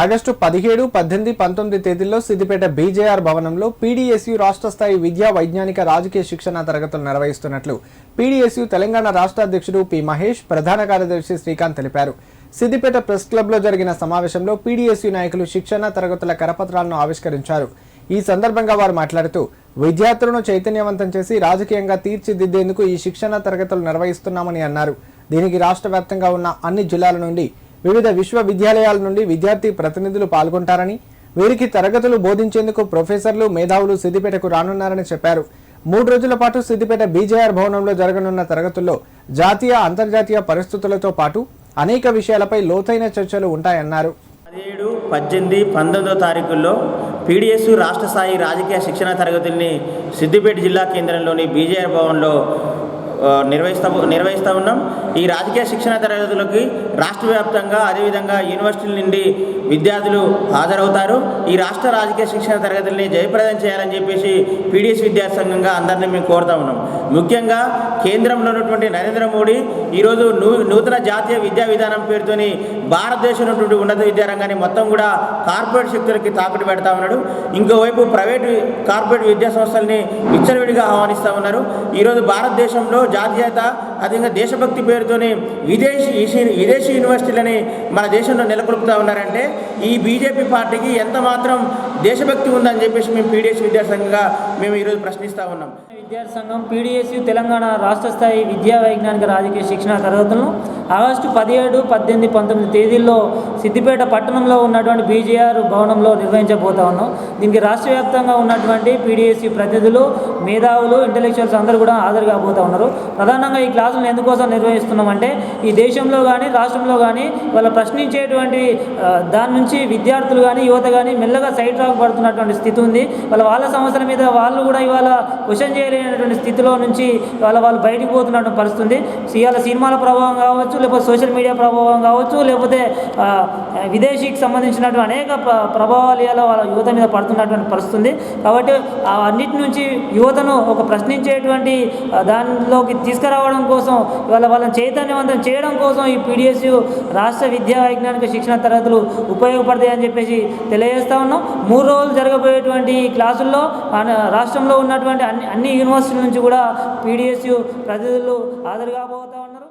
August పదిహేడు పద్దెనిమిది పంతొమ్మిది తేదీల్లో సిద్దిపేట బీజేఆర్ భవనంలో పీడీఎస్యు రాష్ట్ర స్థాయి విద్యా వైజ్ఞానిక రాజకీయ శిక్షణ తరగతులు నిర్వహిస్తున్నట్లు పీడీఎస్యు తెలంగాణ రాష్ట్ర అధ్యక్షుడు పి మహేష్ ప్రధాన కార్యదర్శి శ్రీకాంత్ తెలిపారు. సిద్దిపేట ప్రెస్ క్లబ్లో జరిగిన సమావేశంలో పీడీఎస్యు నాయకులు శిక్షణ తరగతుల కరపత్రాలను ఆవిష్కరించారు. ఈ సందర్భంగా వారు మాట్లాడుతూ విద్యార్థులను చైతన్యవంతం చేసి రాజకీయంగా తీర్చిదిద్దేందుకు ఈ శిక్షణ తరగతులు నిర్వహిస్తున్నామని అన్నారు. దీనికి రాష్ట్ర వ్యాప్తంగా ఉన్న అన్ని జిల్లాల నుండి వివిధ విశ్వవిద్యాలయాల నుండి విద్యార్థి ప్రతినిధులు పాల్గొంటారని వీరికి తరగతులు బోధించేందుకు ప్రొఫెసర్లు మేధావులు సిద్దిపేటకు రానున్నారని చెప్పారు. మూడు రోజుల పాటు సిద్దిపేట బీజేఆర్ భవనంలో జరగనున్న తరగతుల్లో జాతీయ అంతర్జాతీయ పరిస్థితులతో పాటు అనేక విషయాలపై లోతైన చర్చలు ఉంటాయన్నారు. పదిహేడు పద్దెనిమిది పంతొమ్మిదో తారీఖుల్లో పీడిఎస్ రాష్ట్ర స్థాయి రాజకీయ శిక్షణ తరగతుల్ని సిద్దిపేట జిల్లా కేంద్రంలోని బీజేఆర్ భవన్లో నిర్వహిస్తా నిర్వహిస్తూ ఉన్నాం. ఈ రాజకీయ శిక్షణ తరగతులకి రాష్ట్ర వ్యాప్తంగా అదేవిధంగా యూనివర్సిటీల నుండి విద్యార్థులు హాజరవుతారు. ఈ రాష్ట్ర రాజకీయ శిక్షణ తరగతుల్ని జయప్రదం చేయాలని చెప్పేసి పీడిఎస్ విద్యాసంఘంగా అందరినీ మేము కోరుతా ఉన్నాం. ముఖ్యంగా కేంద్రంలో ఉన్నటువంటి నరేంద్ర మోడీ ఈరోజు నూ నూతన జాతీయ విద్యా విధానం పేరుతోని భారతదేశంలో ఉన్నటువంటి ఉన్నత విద్యారంగాన్ని మొత్తం కూడా కార్పొరేట్ శక్తులకి తాకట్టు పెడతా ఉన్నాడు. ఇంకోవైపు ప్రైవేట్ కార్పొరేట్ విద్యా సంస్థల్ని విచ్చలవిడిగా ఆహ్వానిస్తూ ఉన్నారు. ఈరోజు భారతదేశంలో జాతీయత అదేవిధంగా దేశభక్తి పేరుతోనే విదేశీ విదేశీ యూనివర్సిటీలని మన దేశంలో నెలకొల్పుతూ ఉన్నారంటే ఈ బీజేపీ పార్టీకి ఎంత మాత్రం దేశభక్తి ఉందని చెప్పేసి మేము పీడిఎస్ విద్యాసంఘంగా మేము ఈరోజు ప్రశ్నిస్తూ ఉన్నాం. విద్యాసంఘం పీడిఎస్యు తెలంగాణ రాష్ట్ర స్థాయి విద్యా వైజ్ఞానిక రాజకీయ శిక్షణ తరగతులను ఆగస్టు పదిహేడు పద్దెనిమిది పంతొమ్మిది తేదీల్లో సిద్దిపేట పట్టణంలో ఉన్నటువంటి బీజేఆర్ భవనంలో నిర్వహించబోతా ఉన్నాం. దీనికి రాష్ట్ర వ్యాప్తంగా ఉన్నటువంటి పీడిఎస్యు ప్రతినిధులు మేధావులు ఇంటలెక్చువల్స్ అందరూ కూడా హాజరు కాబోతా ఉన్నారు. ప్రధానంగా ఈ క్లాస్ క్లాసులను ఎందుకోసం నిర్వహిస్తున్నామంటే ఈ దేశంలో కానీ రాష్ట్రంలో కానీ వాళ్ళ ప్రశ్నించేటువంటి దాని నుంచి విద్యార్థులు కానీ యువత కానీ మెల్లగా సైడ్ ట్రాక్ పడుతున్నటువంటి స్థితి ఉంది. వాళ్ళ వాళ్ళ సమస్యల మీద వాళ్ళు కూడా ఇవాళ క్వశ్చన్ చేయలేనటువంటి స్థితిలో నుంచి వాళ్ళ వాళ్ళు బయటికి పోతున్నటువంటి పరిస్థితుంది ఇవాళ సినిమాల ప్రభావం కావచ్చు లేకపోతే సోషల్ మీడియా ప్రభావం కావచ్చు లేకపోతే విదేశీకి సంబంధించినటువంటి అనేక ప్రభావాలు ఇవాళ వాళ్ళ యువత మీద పడుతున్నటువంటి పరిస్థితుంది కాబట్టి ఆ అన్నిటి నుంచి యువతను ఒక ప్రశ్నించేటువంటి దానిలోకి తీసుకురావడం కోసం ఇవాళ వాళ్ళని చైతన్యవంతం చేయడం కోసం ఈ పీడిఎస్యు రాష్ట్ర విద్యా వైజ్ఞానిక శిక్షణ తరగతులు ఉపయోగపడతాయని చెప్పేసి తెలియజేస్తా ఉన్నాం. మూడు రోజులు జరగబోయేటువంటి క్లాసుల్లో మన రాష్ట్రంలో ఉన్నటువంటి అన్ని అన్ని యూనివర్సిటీల నుంచి కూడా పీడిఎస్యు ప్రతినిధులు హాజరు కాబోతూ ఉన్నారు.